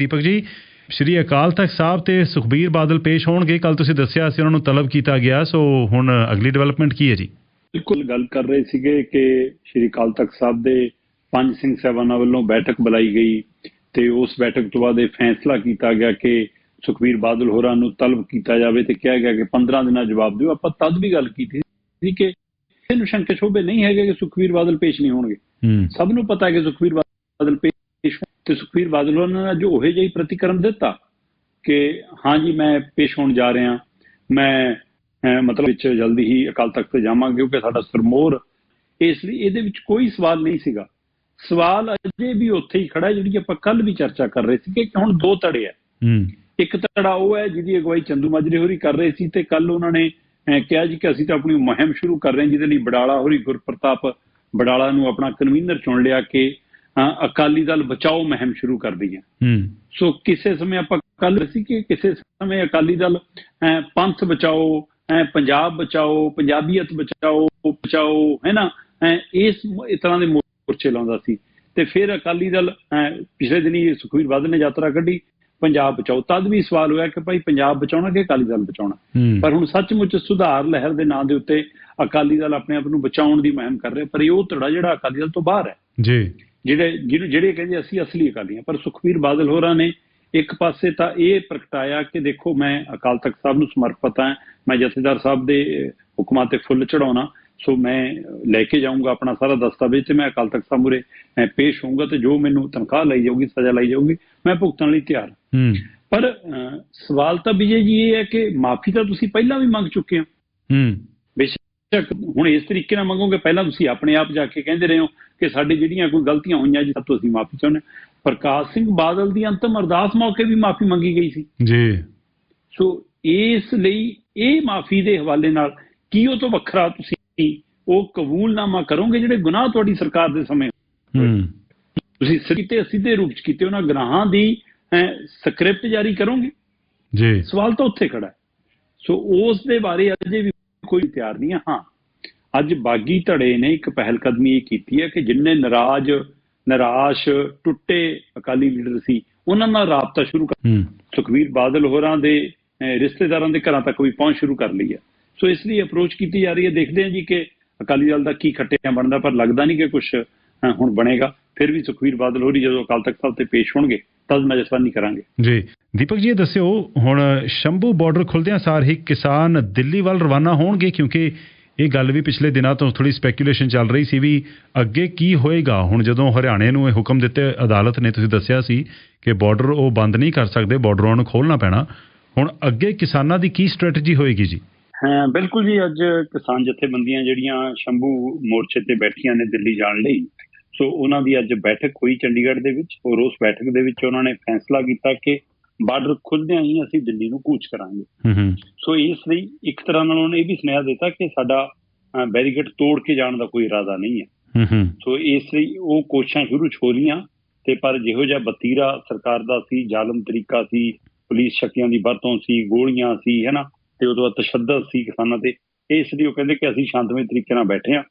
ਦੀਪਕ ਜੀ ਸ਼੍ਰੀ ਅਕਾਲ ਤਖਤ ਸਾਹਿਬ ਤੇ ਸੁਖਬੀਰ ਬਾਦਲ ਪੇਸ਼ ਹੋਣਗੇ। ਕੱਲ ਤੁਸੀਂ ਦੱਸਿਆ ਸੀ ਉਹਨਾਂ ਨੂੰ ਤਲਬ ਕੀਤਾ ਗਿਆ ਸੋ ਹੁਣ ਅਗਲੀ ਡਿਵੈਲਪਮੈਂਟ ਕੀ ਹੈ ਜੀ? ਬਿਲਕੁਲ ਗੱਲ ਕਰ ਰਹੇ ਸੀਗੇ ਕਿ ਸ਼੍ਰੀ ਅਕਾਲ ਤਖਤ ਸਾਹਿਬ ਦੇ ਪੰਜ ਸਿੰਘ ਸਾਹਿਬਾਨਾਂ ਵੱਲੋਂ ਬੈਠਕ ਬੁਲਾਈ ਗਈ ਤੇ ਉਸ ਬੈਠਕ ਤੋਂ ਬਾਅਦ ਇਹ ਫੈਸਲਾ ਕੀਤਾ ਗਿਆ ਕਿ ਸੁਖਬੀਰ ਬਾਦਲ ਹੋਰਾਂ ਨੂੰ ਤਲਬ ਕੀਤਾ ਜਾਵੇ ਤੇ ਕਿਹਾ ਗਿਆ ਕਿ 15 ਦਿਨਾਂ ਜਵਾਬ ਦਿਓ। ਆਪਾਂ ਤਦ ਵੀ ਗੱਲ ਕੀਤੀ ਸੀ ਕਿ ਇਹਨੂੰ ਸ਼ੰਕੇ ਸ਼ੋਭੇ ਨਹੀਂ ਹੈਗੇ ਕਿ ਸੁਖਬੀਰ ਬਾਦਲ ਪੇਸ਼ ਨਹੀਂ ਹੋਣਗੇ। ਸਭ ਨੂੰ ਪਤਾ ਹੈ ਕਿ ਸੁਖਬੀਰ ਬਾਦਲ ਪੇਸ਼ ਤੇ ਸੁਖਬੀਰ ਬਾਦਲ ਹੋਰਾਂ ਨੇ ਜੋ ਉਹੇ ਜਿਹੀ ਪ੍ਰਤੀਕਰਮ ਦਿੱਤਾ ਕਿ ਹਾਂ ਜੀ ਮੈਂ ਪੇਸ਼ ਹੋਣ ਜਾ ਰਿਹਾ ਮੈਂ ਮਤਲਬ ਵਿੱਚ ਜਲਦੀ ਹੀ ਅਕਾਲ ਤਖਤ ਤੇ ਜਾਵਾਂਗੇ ਕਿਉਂਕਿ ਸਾਡਾ ਸਰਮੋਰ ਇਸ ਲਈ ਇਹਦੇ ਵਿੱਚ ਕੋਈ ਸਵਾਲ ਨਹੀਂ ਸੀਗਾ। ਸਵਾਲ ਅਜੇ ਵੀ ਉੱਥੇ ਹੀ ਖੜਾ ਜਿਹੜੀ ਆਪਾਂ ਕੱਲ ਵੀ ਚਰਚਾ ਕਰ ਰਹੇ ਸੀ ਕਿ ਹੁਣ ਦੋ ਹੈ। ਹੂੰ। ਇੱਕ ਧੜਾ ਉਹ ਹੈ ਜਿਹਦੀ ਅਗਵਾਈ ਚੰਦੂ ਮਾਜਰੇ ਹੋਰੀ ਕਰ ਰਹੇ ਸੀ ਤੇ ਕੱਲ ਉਹਨਾਂ ਨੇ ਕਿਹਾ ਜੀ ਕਿ ਅਸੀਂ ਤਾਂ ਆਪਣੀ ਮੁਹਿੰਮ ਸ਼ੁਰੂ ਕਰ ਰਹੇ ਹਾਂ ਜਿਹਦੇ ਲਈ ਬਡਾਲਾ ਹੋਰੀ ਗੁਰਪ੍ਰਤਾਪ ਬਡਾਲਾ ਨੂੰ ਆਪਣਾ ਕਨਵੀਨਰ ਚੁਣ ਲਿਆ ਕਿ ਅਕਾਲੀ ਦਲ ਬਚਾਓ ਮੁਹਿੰਮ ਸ਼ੁਰੂ ਕਰ ਦਈ ਹੈ। ਹੂੰ। ਸੋ ਕਿਸੇ ਸਮੇਂ ਆਪਾਂ ਕੱਲ ਸੀ ਕਿ ਕਿਸੇ ਸਮੇਂ ਅਕਾਲੀ ਦਲ ਪੰਥ ਬਚਾਓ ਪੰਜਾਬ ਬਚਾਓ ਪੰਜਾਬੀਅਤ ਬਚਾਓ ਬਚਾਓ ਹੈ ਨਾ? ਅਹ, ਇਸ ਤਰ੍ਹਾਂ ਦੇ ਮੋਰਚੇ ਲਾਉਂਦਾ ਸੀ। ਤੇ ਫਿਰ ਅਕਾਲੀ ਦਲ ਪਿਛਲੇ ਦਿਨੀ ਸੁਖਬੀਰ ਬਾਦਲ ਨੇ ਯਾਤਰਾ ਕੱਢੀ ਪੰਜਾਬ ਬਚਾਓ। ਤਦ ਵੀ ਸਵਾਲ ਹੋਇਆ ਕਿ ਭਾਈ ਪੰਜਾਬ ਬਚਾਉਣਾ ਕਿ ਅਕਾਲੀ ਦਲ ਬਚਾਉਣਾ? ਪਰ ਹੁਣ ਸੱਚਮੁੱਚ ਸੁਧਾਰ ਲਹਿਰ ਦੇ ਨਾਂ ਦੇ ਉੱਤੇ ਅਕਾਲੀ ਦਲ ਆਪਣੇ ਆਪ ਨੂੰ ਬਚਾਉਣ ਦੀ ਮੁਹਿੰਮ ਕਰ ਰਿਹਾ ਪਰ ਇਹ ਉਹ ਧੜਾ ਜਿਹੜਾ ਅਕਾਲੀ ਦਲ ਤੋਂ ਬਾਹਰ ਹੈ। ਜੀ। ਜਿਹੜੇ ਜਿਹਨੂੰ ਜਿਹੜੇ ਕਹਿੰਦੇ ਅਸੀਂ ਅਸਲੀ ਅਕਾਲੀ ਹਾਂ ਪਰ ਸੁਖਬੀਰ ਬਾਦਲ ਹੋਰਾਂ ਨੇ ਇੱਕ ਪਾਸੇ ਤਾਂ ਇਹ ਪ੍ਰਗਟਾਇਆ ਕਿ ਦੇਖੋ ਮੈਂ ਅਕਾਲ ਤਖਤ ਸਾਹਿਬ ਨੂੰ ਸਮਰਪਿਤ ਹਾਂ ਮੈਂ ਜਥੇਦਾਰ ਸਾਹਿਬ ਦੇ ਹੁਕਮਾਂ ਤੇ ਫੁੱਲ ਚੜਾਉਣਾ ਸੋ ਮੈਂ ਲੈ ਕੇ ਜਾਊਂਗਾ ਆਪਣਾ ਸਾਰਾ ਦਸਤਾਵੇਜ਼ ਤੇ ਮੈਂ ਅਕਾਲ ਤਖਤ ਸਾਹਿਬ ਅਹ, ਪੇਸ਼ ਹੋਊਂਗਾ ਤੇ ਜੋ ਮੈਨੂੰ ਤਨਖਾਹ ਲਈ ਜਾਊਗੀ ਸਜ਼ਾ ਲਈ ਜਾਊਗੀ ਮੈਂ ਭੁਗਤਣ ਲਈ ਤਿਆਰ ਹਾਂ। ਪਰ ਸਵਾਲ ਤਾਂ ਵਿਜੇ ਜੀ ਇਹ ਹੈ ਕਿ ਮਾਫੀ ਤਾਂ ਤੁਸੀਂ ਪਹਿਲਾਂ ਵੀ ਮੰਗ ਚੁੱਕੇ ਹੋ। ਹੂੰ। ਹੁਣ ਇਸ ਤਰੀਕੇ ਨਾਲ ਮੰਗੋਗੇ ਪਹਿਲਾਂ ਤੁਸੀਂ ਆਪਣੇ ਆਪ ਜਾ ਕੇ ਕਹਿੰਦੇ ਰਹੇ ਹੋ ਕਿ ਸਾਡੇ ਜਿਹੜੀਆਂ ਕੋਈ ਗਲਤੀਆਂ ਹੋਈਆਂ ਜੀ ਸਭ ਤੋਂ ਅਸੀਂ ਮਾਫੀ ਚਾਹੁੰਦੇ ਹਾਂ। ਪ੍ਰਕਾਸ਼ ਸਿੰਘ ਬਾਦਲ ਦੀ ਅੰਤਮ ਅਰਦਾਸ ਮੌਕੇ ਵੀ ਮਾਫੀ ਮੰਗੀ ਗਈ ਸੀ। ਜੀ। ਸੋ ਇਸ ਲਈ ਇਹ ਮਾਫੀ ਦੇ ਹਵਾਲੇ ਨਾਲ ਕੀ ਉਹ ਤੋਂ ਵੱਖਰਾ ਤੁਸੀਂ ਉਹ ਕਬੂਲਨਾਮਾ ਕਰੋਗੇ ਜਿਹੜੇ ਗੁਨਾਹ ਤੁਹਾਡੀ ਸਰਕਾਰ ਦੇ ਸਮੇਂ ਹੂੰ। ਤੁਸੀਂ ਸਿੱਧੇ ਸਿੱਧੇ ਰੂਪ ਚ ਕੀਤੇ ਉਹਨਾਂ ਗੁਨਾਹਾਂ ਦੀ ਸਕ੍ਰਿਪਟ ਜਾਰੀ ਕਰੋਗੇ? ਜੀ। ਸਵਾਲ ਤਾਂ ਉੱਥੇ ਖੜਾ ਸੋ ਉਸ ਦੇ ਬਾਰੇ ਅਜੇ ਵੀ ਕੋਈ ਤਿਆਰ ਨਹੀਂ ਹੈ। ਹਾਂ ਅੱਜ ਬਾਗੀ ਧੜੇ ਨੇ ਇੱਕ ਪਹਿਲ ਕਦਮੀ ਇਹ ਕੀਤੀ ਹੈ ਕਿ ਜਿੰਨੇ ਨਾਰਾਜ਼ ਨਿਰਾਸ਼ ਟੁੱਟੇ ਅਕਾਲੀ ਲੀਡਰ ਸੀ ਉਹਨਾਂ ਨਾਲ ਰਾਬਤਾ ਸ਼ੁਰੂ ਕਰ ਸੁਖਵੀਰ ਬਾਦਲ ਹੋਰਾਂ ਦੇ ਰਿਸ਼ਤੇਦਾਰਾਂ ਦੇ ਘਰਾਂ ਤੱਕ ਵੀ ਪਹੁੰਚ ਸ਼ੁਰੂ ਕਰ ਲਈ ਹੈ। ਸੋ ਇਸ ਲਈ ਅਪਰੋਚ ਕੀਤੀ ਜਾ ਰਹੀ ਹੈ। ਦੇਖਦੇ ਹਾਂ ਜੀ ਕਿ ਅਕਾਲੀ ਦਲ ਦਾ ਕੀ ਖੱਟਿਆ ਬਣਦਾ ਪਰ ਲੱਗਦਾ ਨਹੀਂ ਕਿ ਕੁਝ ਹੁਣ ਬਣੇਗਾ। ਫਿਰ ਵੀ ਸੁਖਵੀਰ ਬਾਦਲ ਹੋਰੀ ਜਦੋਂ ਅਕਾਲ ਤਖਤ ਸਾਹਿਬ ਤੇ ਪੇਸ਼ ਹੋਣਗੇ ਤਦ ਨਜ਼ਰਸਾਨੀ ਕਰਾਂਗੇ। ਜੀ। ਦੀਪਕ ਜੀ ਇਹ ਦੱਸਿਓ ਹੁਣ ਸ਼ੰਭੂ ਬਾਰਡਰ ਖੁੱਲਦਿਆਂ ਸਾਰ ਹੀ ਕਿਸਾਨ ਦਿੱਲੀ ਵੱਲ ਰਵਾਨਾ ਹੋਣਗੇ ਕਿਉਂਕਿ ਇਹ ਗੱਲ ਵੀ ਪਿਛਲੇ ਦਿਨਾਂ ਤੋਂ ਥੋੜੀ ਸਪੈਕੂਲੇਸ਼ਨ ਚੱਲ ਰਹੀ ਸੀ ਵੀ ਅੱਗੇ ਕੀ ਹੋਏਗਾ। ਹੁਣ ਜਦੋਂ ਹਰਿਆਣੇ ਨੂੰ ਇਹ ਹੁਕਮ ਦਿੱਤੇ ਅਦਾਲਤ ਨੇ ਤੁਸੀਂ ਦੱਸਿਆ ਸੀ ਕਿ ਬਾਰਡਰ ਉਹ ਬੰਦ ਨਹੀਂ ਕਰ ਸਕਦੇ ਬਾਰਡਰਾਂ ਨੂੰ ਖੋਲਣਾ ਪੈਣਾ। ਹੁਣ ਅੱਗੇ ਕਿਸਾਨਾਂ ਦੀ ਕੀ ਸਟ੍ਰੈਟਜੀ ਹੋਏਗੀ ਜੀ? ਹਾਂ ਬਿਲਕੁਲ ਜੀ ਅੱਜ ਕਿਸਾਨ ਜਥੇਬੰਦੀਆਂ ਜਿਹੜੀਆਂ ਸ਼ੰਭੂ ਮੋਰਚੇ ਤੇ ਬੈਠੀਆਂ ਨੇ ਦਿੱਲੀ ਜਾਣ ਲਈ ਸੋ ਉਹਨਾਂ ਦੀ ਅੱਜ ਬੈਠਕ ਹੋਈ ਚੰਡੀਗੜ੍ਹ ਦੇ ਵਿੱਚ। ਔਰ ਉਸ ਬੈਠਕ ਦੇ ਵਿੱਚ ਉਹਨਾਂ ਨੇ ਫੈਸਲਾ ਕੀਤਾ ਕਿ ਬਾਰਡਰ ਖੁੱਲਦਿਆਂ ਹੀ ਅਸੀਂ ਦਿੱਲੀ ਨੂੰ ਕੂਚ ਕਰਾਂਗੇ। ਸੋ ਇਸ ਲਈ ਇੱਕ ਤਰ੍ਹਾਂ ਨਾਲ ਉਹਨੇ ਇਹ ਵੀ ਸੁਨੇਹਾ ਦਿੱਤਾ ਕਿ ਸਾਡਾ ਬੈਰੀਕੇਡ ਤੋੜ ਕੇ ਜਾਣ ਦਾ ਕੋਈ ਇਰਾਦਾ ਨਹੀਂ ਹੈ। ਸੋ ਇਸ ਲਈ ਉਹ ਕੋਸ਼ਿਸ਼ਾਂ ਸ਼ੁਰੂ ਹੋ ਰਹੀਆਂ ਤੇ ਪਰ ਜਿਹੋ ਜਿਹਾ ਬਤੀਰਾ ਸਰਕਾਰ ਦਾ ਸੀ ਜ਼ਾਲਮ ਤਰੀਕਾ ਸੀ ਪੁਲਿਸ ਸ਼ਕਤੀਆਂ ਦੀ ਵਰਤੋਂ ਸੀ ਗੋਲੀਆਂ ਸੀ ਹੈਨਾ ਤੇ ਉਦੋਂ ਬਾਅਦ ਤਸ਼ੱਦਦ ਸੀ ਕਿਸਾਨਾਂ ਤੇ ਇਸ ਲਈ ਉਹ ਕਹਿੰਦੇ ਕਿ ਅਸੀਂ ਸ਼ਾਂਤਮਈ ਤਰੀਕੇ ਨਾਲ ਬੈਠੇ ਹਾਂ।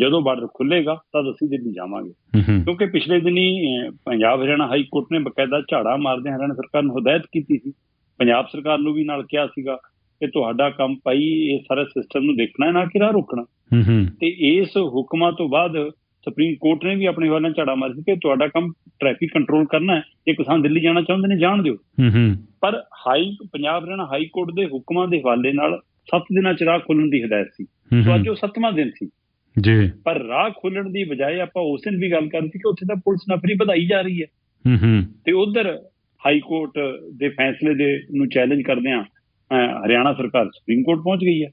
ਜਦੋਂ ਬਾਰਡਰ ਖੁੱਲੇਗਾ ਤਦ ਅਸੀਂ ਦਿੱਲੀ ਜਾਵਾਂਗੇ। ਕਿਉਂਕਿ ਪਿਛਲੇ ਦਿਨੀ ਪੰਜਾਬ ਹਰਿਆਣਾ ਹਾਈ ਕੋਰਟ ਨੇ ਬਕਾਇਦਾ ਝਾੜਾ ਮਾਰਦੇ ਹਰਿਆਣਾ ਸਰਕਾਰ ਨੂੰ ਹਦਾਇਤ ਕੀਤੀ ਸੀ। ਪੰਜਾਬ ਸਰਕਾਰ ਨੂੰ ਵੀ ਨਾਲ ਕਿਹਾ ਸੀਗਾ ਕਿ ਤੁਹਾਡਾ ਕੰਮ ਭਾਈ ਇਹ ਸਾਰੇ ਸਿਸਟਮ ਨੂੰ ਦੇਖਣਾ ਹੈ ਨਾ ਕਿ ਰਾਹ ਰੋਕਣਾ। ਤੇ ਇਸ ਹੁਕਮਾਂ ਤੋਂ ਬਾਅਦ ਸੁਪਰੀਮ ਕੋਰਟ ਨੇ ਵੀ ਆਪਣੇ ਵੱਲੋਂ ਝਾੜਾ ਮਾਰ ਸੀ ਕਿ ਤੁਹਾਡਾ ਕੰਮ ਟ੍ਰੈਫਿਕ ਕੰਟਰੋਲ ਕਰਨਾ ਹੈ। ਇਹ ਕਿਸਾਨ ਦਿੱਲੀ ਜਾਣਾ ਚਾਹੁੰਦੇ ਨੇ ਜਾਣ ਦਿਓ। ਪਰ high Punjab Haryana high court ਦੇ ਹੁਕਮਾਂ ਦੇ ਹਵਾਲੇ ਨਾਲ 7 ਦਿਨਾਂ ਚ ਰਾਹ ਖੋਲਣ ਦੀ ਹਦਾਇਤ ਸੀ। ਸੋ ਅੱਜ ਉਹ 7ਵਾਂ ਦਿਨ ਸੀ। ਜੀ। ਪਰ ਰਾਹ ਖੋਲਣ ਦੀ ਬਜਾਏ ਆਪਾਂ ਉਸ ਦਿਨ ਵੀ ਗੱਲ ਕਰਨੀ ਸੀ ਕਿ ਉੱਥੇ ਤਾਂ ਪੁਲਿਸ ਨਫਰੀ ਵਧਾਈ ਜਾ ਰਹੀ ਹੈ। ਹੂੰ ਹੂੰ। ਤੇ ਉਧਰ ਹਾਈ ਕੋਰਟ ਦੇ ਫੈਸਲੇ ਦੇ ਨੂੰ ਚੈਲੰਜ ਕਰਦਿਆਂ ਅਹ, ਹਰਿਆਣਾ ਸਰਕਾਰ ਸੁਪਰੀਮ ਕੋਰਟ ਪਹੁੰਚ ਗਈ ਹੈ।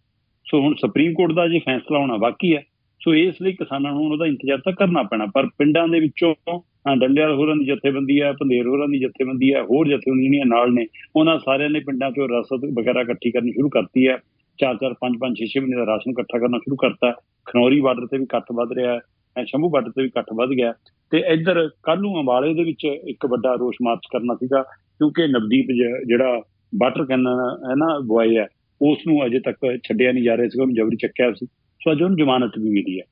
ਸੋ ਹੁਣ ਸੁਪਰੀਮ ਕੋਰਟ ਦਾ ਜੇ ਫੈਸਲਾ ਹੋਣਾ ਬਾਕੀ ਹੈ ਸੋ ਇਸ ਲਈ ਕਿਸਾਨਾਂ ਨੂੰ ਉਹਦਾ ਇੰਤਜ਼ਾਰ ਤਾਂ ਕਰਨਾ ਪੈਣਾ। ਪਰ ਪਿੰਡਾਂ ਦੇ ਵਿੱਚੋਂ ਅਹ, ਡੱਲੇਵਾਲ ਹੋਰਾਂ ਦੀ ਜਥੇਬੰਦੀ ਹੈ ਪੰਧੇਰ ਹੋਰਾਂ ਦੀ ਜਥੇਬੰਦੀ ਹੈ ਹੋਰ ਜਥੇਬੰਦੀਆਂ ਜਿਹੜੀਆਂ ਨਾਲ ਨੇ ਉਹਨਾਂ ਸਾਰਿਆਂ ਨੇ ਪਿੰਡਾਂ ਚੋਂ ਰਸਦ ਵਗੈਰਾ ਇਕੱਠੀ ਕਰਨੀ ਸ਼ੁਰੂ ਕਰਤੀ ਹੈ। ਚਾਰ ਚਾਰ ਪੰਜ ਪੰਜ ਛੇ ਛੇ ਮਹੀਨੇ ਦਾ ਰਾਸ਼ਨ ਇਕੱਠਾ ਕਰਨਾ ਸ਼ੁਰੂ ਕਰਤਾ। ਖਨੌਰੀ ਬਾਰਡਰ ਤੇ ਵੀ ਇਕੱਠ ਵੱਧ ਰਿਹਾ ਹੈ ਸ਼ੰਭੂ ਬਾਰਡਰ ਤੇ ਵੀ ਇਕੱਠ ਵੱਧ ਗਿਆ। ਤੇ ਇੱਧਰ ਕੱਲ੍ਹ ਨੂੰ ਅੰਬਾਲੇ ਦੇ ਵਿੱਚ ਇੱਕ ਵੱਡਾ ਰੋਸ ਮਾਰਚ ਕਰਨਾ ਸੀਗਾ ਕਿਉਂਕਿ ਨਵਦੀਪ ਜਿਹੜਾ ਵਾਟਰ ਕੈਨਨ ਹੈ ਨਾ ਬੁਆਏ ਹੈ ਉਸ ਨੂੰ ਅਜੇ ਤੱਕ ਛੱਡਿਆ ਨਹੀਂ ਜਾ ਰਿਹਾ ਸੀ ਉਹਨੂੰ ਜਬਰੀ ਚੱਕਿਆ ਸੀ। ਸੋ ਅੱਜ ਉਹਨੂੰ ਜ਼ਮਾਨਤ ਵੀ ਮਿਲੀ ਹੈ।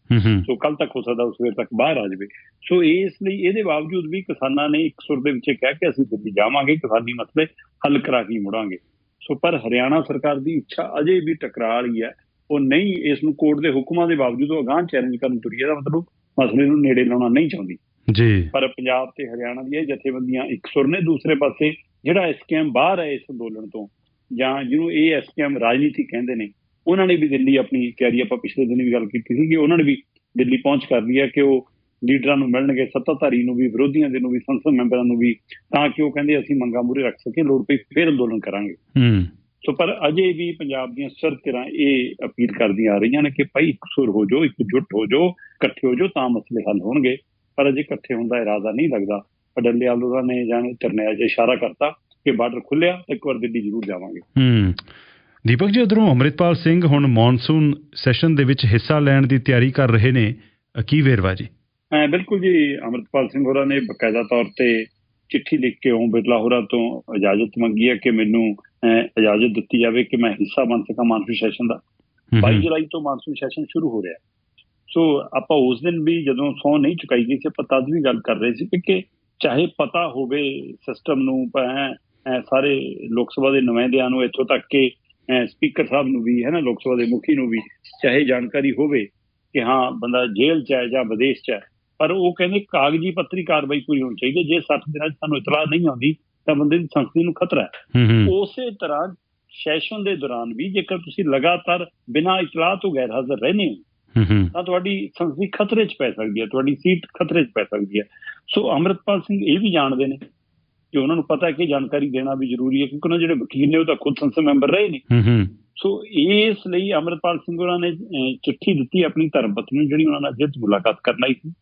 ਸੋ ਕੱਲ ਤੱਕ ਹੋ ਸਕਦਾ ਉਸ ਵੇਲੇ ਤੱਕ ਬਾਹਰ ਆ ਜਾਵੇ। ਸੋ ਇਸ ਲਈ ਇਹਦੇ ਬਾਵਜੂਦ ਵੀ ਕਿਸਾਨਾਂ ਨੇ ਇੱਕ ਸੁਰ ਦੇ ਵਿੱਚ ਕਹਿ ਕੇ ਅਸੀਂ ਦਿੱਲੀ ਜਾਵਾਂਗੇ ਕਿਸਾਨੀ ਮਸਲੇ ਹੱਲ ਕਰਾ ਕੇ ਮੁੜਾਂਗੇ। ਸੋ ਪਰ ਹਰਿਆਣਾ ਸਰਕਾਰ ਦੀ ਇੱਛਾ ਅਜੇ ਵੀ ਟਕਰਾ ਰਹੀ ਹੈ। ਉਹ ਨਹੀਂ ਇਸ ਨੂੰ ਕੋਰਟ ਦੇ ਹੁਕਮਾਂ ਦੇ ਬਾਵਜੂਦ ਉਹ ਅਗਾਂਹ ਚੈਲੰਜ ਕਰਨ ਤੁਰੀ ਹੈ ਦਾ ਮਤਲਬ ਮਸਲੇ ਨੂੰ ਨੇੜੇ ਲਾਉਣਾ ਨਹੀਂ ਚਾਹੁੰਦੀ। ਜੀ। ਪਰ ਪੰਜਾਬ ਤੇ ਹਰਿਆਣਾ ਦੀਆਂ ਇਹ ਜਥੇਬੰਦੀਆਂ ਇੱਕ ਸੁਰ ਨੇ ਦੂਸਰੇ ਪਾਸੇ ਜਿਹੜਾ ਐਸਕੇਐਮ ਬਾਹਰ ਹੈ ਇਸ ਅੰਦੋਲਨ ਤੋਂ ਜਾਂ ਜਿਹਨੂੰ ਇਹ ਐਸਕੇਐਮ ਰਾਜਨੀਤੀ ਕਹਿੰਦੇ ਨੇ ਉਹਨਾਂ ਨੇ ਵੀ ਦਿੱਲੀ ਆਪਣੀ ਤਿਆਰੀ ਆਪਾਂ ਪਿਛਲੇ ਦਿਨ ਵੀ ਗੱਲ ਕੀਤੀ ਸੀ ਕਿ ਉਹਨਾਂ ਨੇ ਵੀ ਦਿੱਲੀ ਪਹੁੰਚ ਕਰ ਲਈ ਹੈ ਕਿ ਉਹ ਲੀਡਰਾਂ ਨੂੰ ਮਿਲਣਗੇ ਸੱਤਾਧਾਰੀ ਨੂੰ ਵੀ ਵਿਰੋਧੀਆਂ ਦੇ ਨੂੰ ਵੀ ਸੰਸਦ ਮੈਂਬਰਾਂ ਨੂੰ ਵੀ ਤਾਂ ਕਿ ਉਹ ਕਹਿੰਦੇ ਅਸੀਂ ਮੰਗਾਂ ਮੂਰੇ ਰੱਖ ਸਕੀਏ ਲੋੜ ਪਈ ਫੇਰ ਅੰਦੋਲਨ ਕਰਾਂਗੇ। ਹੂੰ। ਸੋ ਪਰ ਅਜੇ ਵੀ ਪੰਜਾਬ ਦੀਆਂ ਸਰਕਾਰਾਂ ਇਹ ਅਪੀਲ ਕਰਦੀਆਂ ਆ ਰਹੀਆਂ ਨੇ ਕਿ ਭਾਈ ਇਕਸੁਰ ਹੋ ਜਾਓ ਇਕਜੁੱਟ ਹੋ ਜਾਓ ਇਕੱਠੇ ਹੋ ਜਾਓ ਤਾਂ ਮਸਲੇ ਹੱਲ ਹੋਣਗੇ। ਪਰ ਅਜੇ ਇਕੱਠੇ ਹੋਣ ਦਾ ਇਰਾਦਾ ਨਹੀਂ ਲੱਗਦਾ। ਪਡੱਲੇ ਆਲੂਰਾ ਨੇ ਜਾਂ ਤਰਨਿਆ ਜੇ ਇਸ਼ਾਰਾ ਕਰਤਾ ਕਿ ਬਾਰਡਰ ਖੁੱਲਿਆ ਇੱਕ ਵਾਰ ਦਿੱਲੀ ਜ਼ਰੂਰ ਜਾਵਾਂਗੇ। ਹੂੰ। ਦੀਪਕ ਜੀ ਉਧਰੋਂ ਅੰਮ੍ਰਿਤਪਾਲ ਸਿੰਘ ਹੁਣ ਮੌਨਸੂਨ ਸੈਸ਼ਨ ਦੇ ਵਿੱਚ ਹਿੱਸਾ ਲੈਣ ਦੀ ਤਿਆਰੀ ਕਰ ਰਹੇ ਨੇ। ਕੀ ਵੇਰਵਾ ਜੀ? ਬਿਲਕੁਲ ਜੀ ਅਮਰਪਾਲ ਸਿੰਘ ਹੋਰਾਂ ਨੇ ਬਕਾਇਦਾ ਤੌਰ ਤੇ ਚਿੱਠੀ ਲਿਖ ਕੇ ਓਮ ਬਿਰਲਾ ਹੋਰਾਂ ਤੋਂ ਇਜਾਜ਼ਤ ਮੰਗੀ ਹੈ ਕਿ ਮੈਨੂੰ ਇਜਾਜ਼ਤ ਦਿੱਤੀ ਜਾਵੇ ਕਿ ਮੈਂ ਹਿੱਸਾ ਬਣ ਸਕਾਂ ਮਾਨਸੂਨ ਸੈਸ਼ਨ ਦਾ ਹੂੰ, 22 ਹੂੰ, ਜੁਲਾਈ ਤੋਂ ਮਾਨਸੂਨ ਸੈਸ਼ਨ ਸ਼ੁਰੂ ਹੋ ਰਿਹਾ। ਸੋ ਆਪਾਂ ਉਸ ਦਿਨ ਵੀ ਜਦੋਂ ਸੌ ਨਹੀਂ ਚੁਕਾਈ ਗਈ ਸੀ ਆਪਾਂ ਤਦ ਵੀ ਗੱਲ ਕਰ ਰਹੇ ਸੀ ਕਿ ਚਾਹੇ ਪਤਾ ਹੋਵੇ ਸਿਸਟਮ ਨੂੰ ਸਾਰੇ ਲੋਕ ਸਭਾ ਦੇ ਨੁਮਾਇੰਦਿਆਂ ਨੂੰ ਇੱਥੋਂ ਤੱਕ ਕਿ ਸਪੀਕਰ ਸਾਹਿਬ ਨੂੰ ਵੀ ਹੈ ਨਾ ਲੋਕ ਸਭਾ ਦੇ ਮੁਖੀ ਨੂੰ ਵੀ ਚਾਹੇ ਜਾਣਕਾਰੀ ਹੋਵੇ ਕਿ ਹਾਂ ਬੰਦਾ ਜੇਲ੍ਹ 'ਚ ਹੈ ਜਾਂ ਵਿਦੇਸ਼ 'ਚ ਹੈ ਪਰ ਉਹ ਕਹਿੰਦੇ ਕਾਗਜ਼ੀ ਪੱਤਰੀ ਕਾਰਵਾਈ ਪੂਰੀ ਹੋਣੀ ਚਾਹੀਦੀ। ਜੇ 60 ਦਿਨਾਂ 'ਚ ਸਾਨੂੰ ਇਤਲਾਹ ਨਹੀਂ ਆਉਂਦੀ ਤਾਂ ਬੰਦੇ ਦੀ ਸੰਸਥਾ ਨੂੰ ਖਤਰਾ ਹੈ। ਉਸੇ ਤਰ੍ਹਾਂ ਸੈਸ਼ਨ ਦੇ ਦੌਰਾਨ ਵੀ ਜੇਕਰ ਤੁਸੀਂ ਲਗਾਤਾਰ ਬਿਨਾਂ ਇਤਲਾਹ ਤੋਂ ਗੈਰ ਹਾਜ਼ਰ ਰਹਿੰਦੇ ਹੋ ਤਾਂ ਤੁਹਾਡੀ ਸੰਸਦੀ ਖਤਰੇ 'ਚ ਪੈ ਸਕਦੀ ਹੈ ਤੁਹਾਡੀ ਸੀਟ ਖਤਰੇ 'ਚ ਪੈ ਸਕਦੀ ਹੈ। ਸੋ ਅਮਰਤਪਾਲ ਸਿੰਘ ਇਹ ਵੀ ਜਾਣਦੇ ਨੇ ਕਿ ਉਹਨਾਂ ਨੂੰ ਪਤਾ ਹੈ ਕਿ ਜਾਣਕਾਰੀ ਦੇਣਾ ਵੀ ਜ਼ਰੂਰੀ ਹੈ ਕਿਉਂਕਿ ਉਹਨਾਂ ਜਿਹੜੇ ਵਕੀਲ ਨੇ ਉਹ ਤਾਂ ਖੁਦ ਸੰਸਦ ਮੈਂਬਰ ਰਹੇ ਨੇ। ਸੋ ਇਸ ਲਈ ਅਮਰਤਪਾਲ ਸਿੰਘ ਉਹਨਾਂ ਨੇ ਚਿੱਠੀ ਦਿੱਤੀ ਆਪਣੀ ਧਰਮ ਪਤਨੀ ਨੂੰ ਜਿਹੜੀ ਉਹਨਾਂ ਨਾਲ 'ਚ ਮੁਲਾਕਾਤ ਕਰਨ ਸੀ।